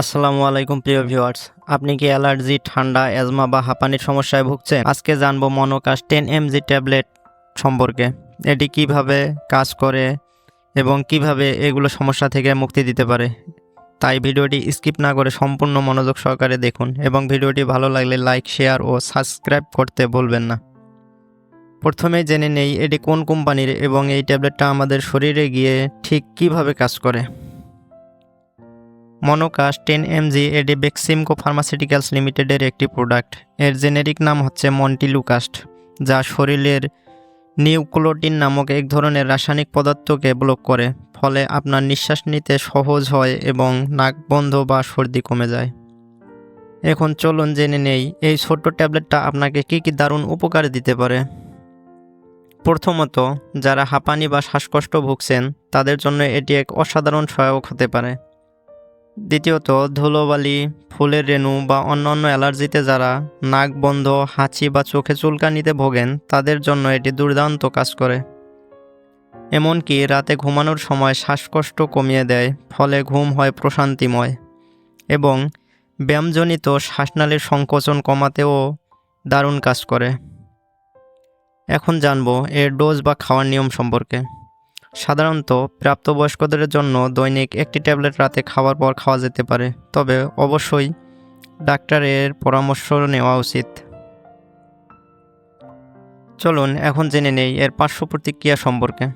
আসসালামু আলাইকুম, প্রিয় ভিউয়ার্স। আপনি কি অ্যালার্জি, ঠান্ডা, অ্যাজমা বা হাঁপানির সমস্যায় ভুগছেন? আজকে জানব মনোকাশ টেন এমজি ট্যাবলেট সম্পর্কে। এটি কীভাবে কাজ করে এবং কীভাবে এগুলো সমস্যা থেকে মুক্তি দিতে পারে? তাই ভিডিওটি স্কিপ না করে সম্পূর্ণ মনোযোগ সহকারে দেখুন এবং ভিডিওটি ভালো লাগলে লাইক, শেয়ার ও সাবস্ক্রাইব করতে বলবেন না। প্রথমেই জেনে নেই এটি কোন কোম্পানির এবং এই ট্যাবলেটটা আমাদের শরীরে গিয়ে ঠিক কীভাবে কাজ করে। মনোকাস টেন এমজি এটি বেক্সিমকো ফার্মাসিউটিক্যালস লিমিটেডের একটি প্রোডাক্ট। এর জেনেরিক নাম হচ্ছে মন্টিলুকাস্ট, যা শরীরের নিউক্লোটিন নামক এক ধরনের রাসায়নিক পদার্থকে ব্লক করে, ফলে আপনার নিঃশ্বাস নিতে সহজ হয় এবং নাক বন্ধ বা সর্দি কমে যায়। এখন চলুন জেনে নেই, এই ছোট্ট ট্যাবলেটটা আপনাকে কী কী দারুণ উপকার দিতে পারে। প্রথমত, যারা হাঁপানি বা শ্বাসকষ্ট ভুগছেন, তাদের জন্য এটি এক অসাধারণ সহায়ক হতে পারে। দ্বিতীয়ত, ধুলোবালি, ফুলের রেণু বা অন্যান্য অ্যালার্জিতে যারা নাক বন্ধ, হাঁচি বা চোখে চুলকানিতে ভোগেন, তাদের জন্য এটি দুর্দান্ত কাজ করে। এমনকি রাতে ঘুমানোর সময় শ্বাসকষ্ট কমিয়ে দেয়, ফলে ঘুম হয় প্রশান্তিময়। এবং ব্যায়ামজনিত শ্বাসনালীর সংকোচন কমাতেও দারুণ কাজ করে। এখন জানব এর ডোজ বা খাওয়ার নিয়ম সম্পর্কে। সাধারণত প্রাপ্তবয়স্কদের জন্য দৈনিক একটি ট্যাবলেট রাতে খাওয়ার পর খাওয়া যেতে পারে, তবে অবশ্যই ডাক্তারের পরামর্শ নেওয়া উচিত। চলুন এখন জেনে নেই এর পার্শ্ব প্রতিক্রিয়া সম্পর্কে।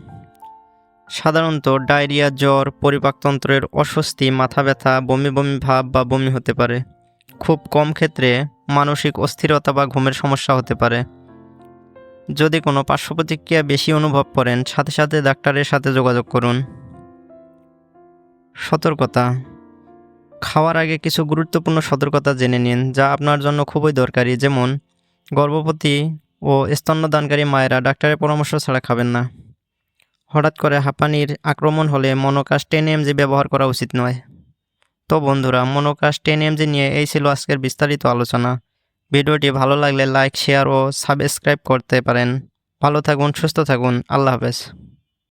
সাধারণত ডায়রিয়া, জ্বর, পরিপাকতন্ত্রের অস্বস্তি, মাথা ব্যথা, বমি বমি ভাব বা বমি হতে পারে। খুব কম ক্ষেত্রে মানসিক অস্থিরতা বা ঘুমের সমস্যা হতে পারে। যদি কোনো পার্শ্ব প্রতিক্রিয়া বেশি অনুভব করেন, সাথে সাথে ডাক্তারের সাথে যোগাযোগ করুন। সতর্কতা। খাওয়ার আগে কিছু গুরুত্বপূর্ণ সতর্কতা জেনে নিন, যা আপনার জন্য খুবই দরকারি, যেমন গর্ভবতী ও স্তন্যদানকারী মায়েরা ডাক্তারের পরামর্শ ছাড়া খাবেন না। হঠাৎ করে হাঁপানির আক্রমণ হলে মনোকাস টেন এমজি ব্যবহার করা উচিত নয়। তো বন্ধুরা, মনোকাস টেন এমজি নিয়ে এই ছিল আজকের বিস্তারিত আলোচনা। ভিডিওটি ভালো লাগলে লাইক শেয়ার ও সাবস্ক্রাইব করতে পারেন। ভালো থাকুন, সুস্থ থাকুন। আল্লাহ হাফেজ।